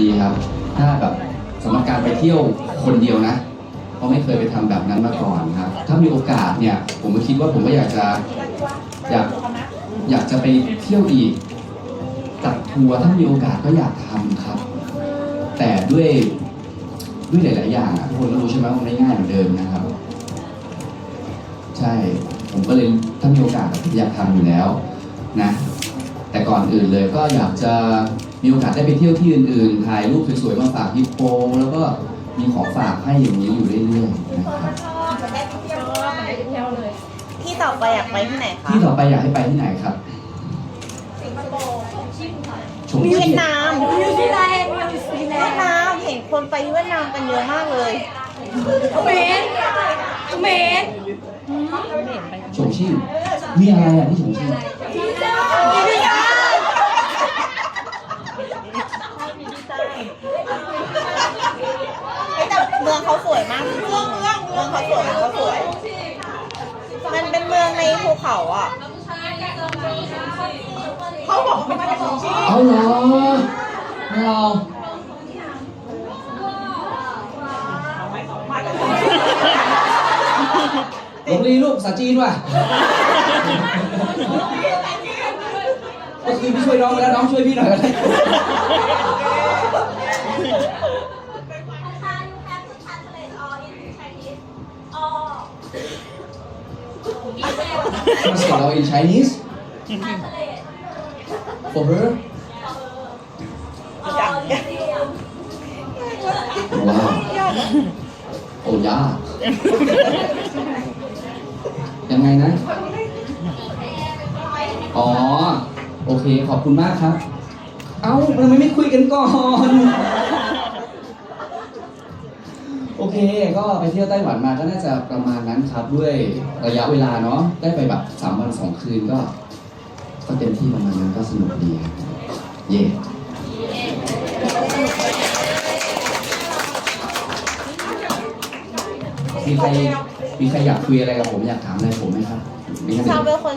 ดีครับ ถ้าแบบสำหรับการไปเที่ยวคนเดียวนะ เพราะไม่เคยไปทำแบบนั้นมาก่อนครับ ถ้ามีโอกาสเนี่ย ผมก็คิดว่าผมก็อยากจะอยากอยากจะไปเที่ยวอีกจัดทัวร์ถ้ามีโอกาสก็อยากทำครับ แต่ด้วยด้วยหลาย ๆ อย่างอะทุกคนก็รู้ใช่ไหมว่ามันไม่ง่ายเหมือนเดิมนะครับ ใช่ผมก็เลยถ้ามีโอกาสอยากทำอยู่แล้วนะ แต่ก่อนอื่นเลยก็อยากจะ มีโอกาสได้ไปเที่ยวที่อื่นๆ ถ่ายรูปสวยๆ มาฝากฮิปโป แล้วก็มีของฝากให้อย่างนี้อยู่เรื่อยๆนะครับ ที่ต่อไปอยากไปที่ไหนคะที่ต่อไปอยากให้ไปที่ไหนครับ ชงเวีชิ่ยงดนามนิวซีแลนด์นิวซีแลเวียนด์นามเห็นคนไปเวียดนามกันเยอะมากเลยเมรเมรชงชิ่งมีอะไรอะที่ชงชิ่ง เฮ้ยแต่เมืองเขาสวยมากจริงๆเมืองเขาสวยเมืองเขาสวย มันเป็นเมืองในภูเขาอะ เขาบอกว่าไม่ได้ของชีเอาเหรอไม่เอาลงลีลูกภาษาจีนว่ะเมื่อคืนพี่ช่วยน้องไปแล้วน้องช่วยพี่หน่อยก็ได้ Translate all in Chinese for her ว้าวโอ้ยายังไงนะ อ๋อ โอเค ขอบคุณมากครับ เอ้าทำไมไม่คุยกันก่อน โอเค ก็ไปเที่ยวไต้หวันมาก็น่าจะประมาณนั้นครับด้วยระยะเวลาเนาะได้ไปแบบสามวันสองคืนก็ก็เต็มที่ประมาณนั้นก็สนุกดีครับเย่มีใครมีใครอยากคุยอะไรกับผมอยากถามอะไรผมไหมครับมีใคราเป็นคน